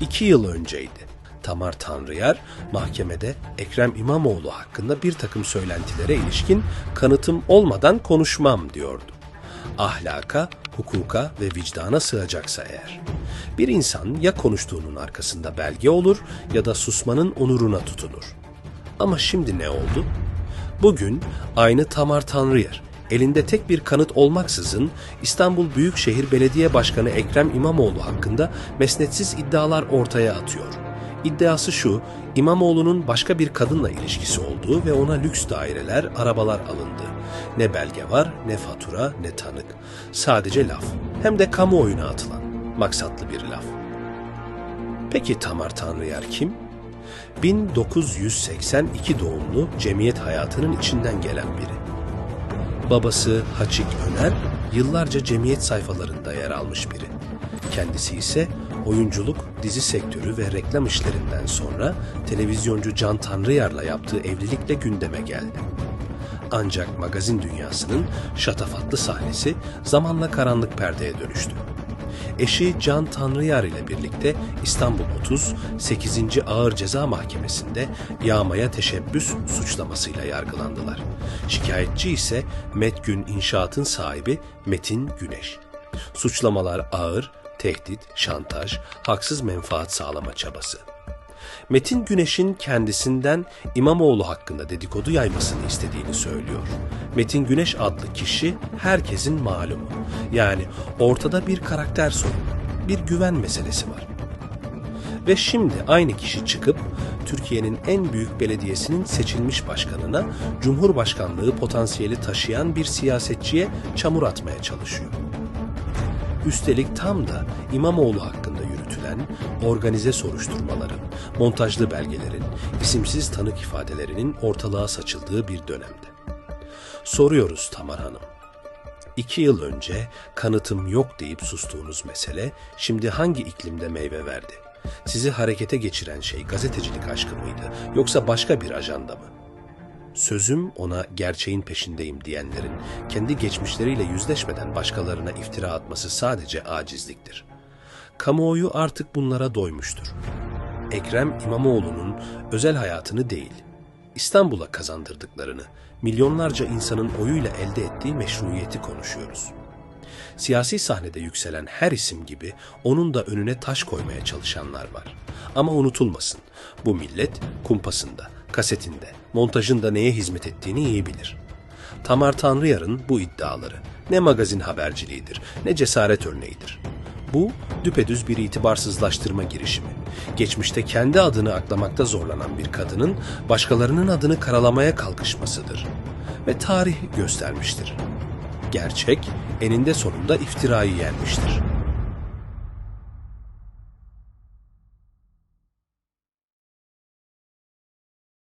İki yıl önceydi. Tamar Tanrıyar mahkemede Ekrem İmamoğlu hakkında bir takım söylentilere ilişkin kanıtım olmadan konuşmam diyordu. Ahlaka, hukuka ve vicdana sığacaksa eğer. Bir insan ya konuştuğunun arkasında belge olur ya da susmanın onuruna tutunur. Ama şimdi ne oldu? Bugün aynı Tamar Tanrıyer elinde tek bir kanıt olmaksızın İstanbul Büyükşehir Belediye Başkanı Ekrem İmamoğlu hakkında mesnetsiz iddialar ortaya atıyor. İddiası şu, İmamoğlu'nun başka bir kadınla ilişkisi olduğu ve ona lüks daireler, arabalar alındı. Ne belge var, ne fatura, ne tanık. Sadece laf. Hem de kamuoyuna atılan, maksatlı bir laf. Peki Tamar Tanrıyer kim? 1982 doğumlu cemiyet hayatının içinden gelen biri. Babası Haçik Öner yıllarca cemiyet sayfalarında yer almış biri. Kendisi ise oyunculuk, dizi sektörü ve reklam işlerinden sonra televizyoncu Can Tanrıyar'la yaptığı evlilikle gündeme geldi. Ancak magazin dünyasının şatafatlı sahnesi zamanla karanlık perdeye dönüştü. Eşi Can Tanrıyar ile birlikte İstanbul 30 8. Ağır Ceza Mahkemesi'nde yağmaya teşebbüs suçlamasıyla yargılandılar. Şikayetçi ise Metgün İnşaat'ın sahibi Metin Güneş. Suçlamalar ağır, tehdit, şantaj, haksız menfaat sağlama çabası. Metin Güneş'in kendisinden İmamoğlu hakkında dedikodu yaymasını istediğini söylüyor. Metin Güneş adlı kişi herkesin malumu. Yani ortada bir karakter sorunu, bir güven meselesi var. Ve şimdi aynı kişi çıkıp Türkiye'nin en büyük belediyesinin seçilmiş başkanına Cumhurbaşkanlığı potansiyeli taşıyan bir siyasetçiye çamur atmaya çalışıyor. Üstelik tam da İmamoğlu hakkında yürütülen organize soruşturmaların, montajlı belgelerin, isimsiz tanık ifadelerinin ortalığa saçıldığı bir dönemde. Soruyoruz Tamar Hanım. İki yıl önce kanıtım yok deyip sustuğunuz mesele şimdi hangi iklimde meyve verdi? Sizi harekete geçiren şey gazetecilik aşkı mıydı yoksa başka bir ajanda mı? Sözüm ona gerçeğin peşindeyim diyenlerin kendi geçmişleriyle yüzleşmeden başkalarına iftira atması sadece acizliktir. Kamuoyu artık bunlara doymuştur. Ekrem İmamoğlu'nun özel hayatını değil, İstanbul'a kazandırdıklarını, milyonlarca insanın oyuyla elde ettiği meşruiyeti konuşuyoruz. Siyasi sahnede yükselen her isim gibi onun da önüne taş koymaya çalışanlar var. Ama unutulmasın, bu millet kumpasında, kasetinde, montajında neye hizmet ettiğini iyi bilir. Tamar Tanrıyar'ın bu iddiaları ne magazin haberciliğidir ne cesaret örneğidir. Bu düpedüz bir itibarsızlaştırma girişimi. Geçmişte kendi adını aklamakta zorlanan bir kadının başkalarının adını karalamaya kalkışmasıdır. Ve tarih göstermiştir. Gerçek eninde sonunda iftirayı yenmiştir.''